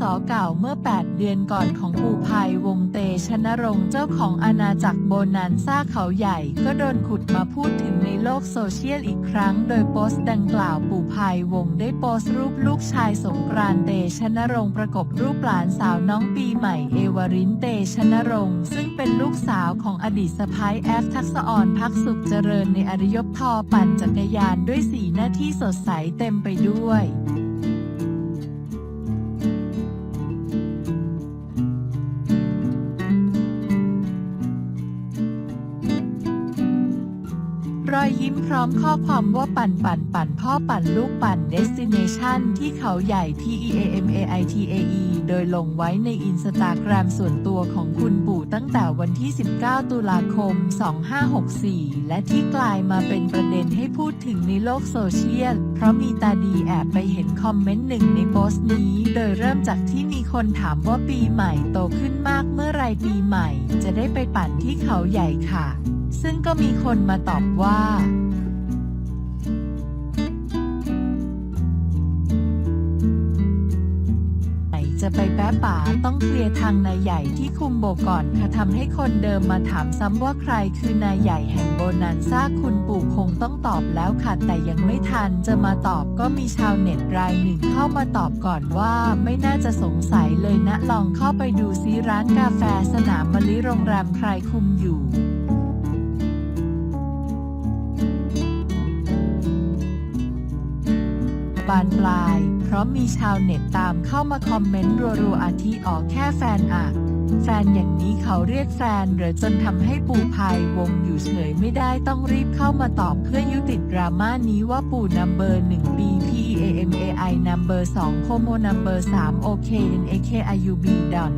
ศเก่าเมื่อ 8 เดือนก่อนของปูภัยวงเตชนรงค์เจ้าของอาณาจักรโบนันซ่าเขาใหญ่ ก็โดนขุดมาพูดถึงในโลกโซเชียลอีกครั้ง โดยโพสต์ดังกล่าวปู่ภัยวงได้โพสต์รูปลูกชายสงกรานเตชนรงค์ประกบรูปหลานสาวน้องปีใหม่เอวรินเตชนรงค์ซึ่งเป็นลูกสาวของอดีตสะพ้ายแอฟทักษอ่อนพักสุขเจริญในอริยบทอปั่นจักรยานด้วยสีหน้าที่สดใสเต็มไปด้วย รอยยิ้มพร้อมข้อความว่าปั่นปั่นปั่นพ่อปั่นลูกปั่น Destination ที่เขาใหญ่ T E A M A I T A E โดยลงไว้ในอินสตาแกรมส่วนตัวของคุณปู่ตั้งแต่วันที่ 19 ตุลาคม 2564 และที่กลายมาเป็นประเด็นให้พูดถึงในโลกโซเชียล เพราะมีตาดีแอบไปเห็นคอมเมนต์หนึ่งในโพสต์นี้ โดยเริ่มจากที่มีคนถามว่าปีใหม่โตขึ้นมากเมื่อไรปีใหม่ จะได้ไปปั่นที่เขาใหญ่ค่ะ ซึ่งก็มีคนมาตอบว่าไหนจะไปแป๊ะป่าต้องเคลียร์ทางนายใหญ่ที่คุมโบก่อนค่ะทำให้คนเดิมมาถามซ้ำว่าใครคือนายใหญ่แห่งโบนันซ่าคุณปู่คงต้องตอบแล้วค่ะ แต่ยังไม่ทันจะมาตอบก็มีชาวเน็ตรายหนึ่งเข้ามาตอบก่อนว่าไม่น่าจะสงสัยเลยนะลองเข้าไปดูซิร้านกาแฟสนามมะลิโรงแรมใครคุมอยู่ บานปลาย เพราะมีชาวเน็ตตามเข้ามาคอมเมนต์รัวๆอาทิออกแค่แฟนอะแฟนอย่างนี้เขาเรียกแฟนหรือจนทำให้ปูพายวงอยู่เฉยไม่ได้ต้องรีบเข้ามาตอบเพื่อยุติดราม่านี้ว่าปู่นัมเบอร์หนึ่ง B P A M A I นัมเบอร์สองโคโมนัมเบอร์สาม O K N A K I U B ดอน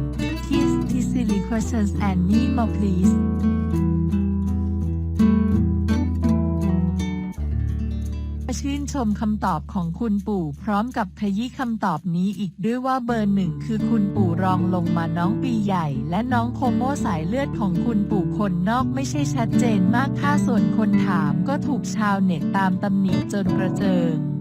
Tis Tis Silly Questions and Nemo Please ชื่นชมคำตอบของคุณปู่พร้อมกับขยี้คำตอบนี้อีกด้วยว่าเบอร์หนึ่งคือคุณปู่รองลงมาน้องปีใหญ่ และน้องโคโมสายเลือดของคุณปู่คนนอกไม่ใช่ชัดเจนมากค่าส่วนคนถามก็ถูกชาวเน็ตตามตำหนิจนกระเจิง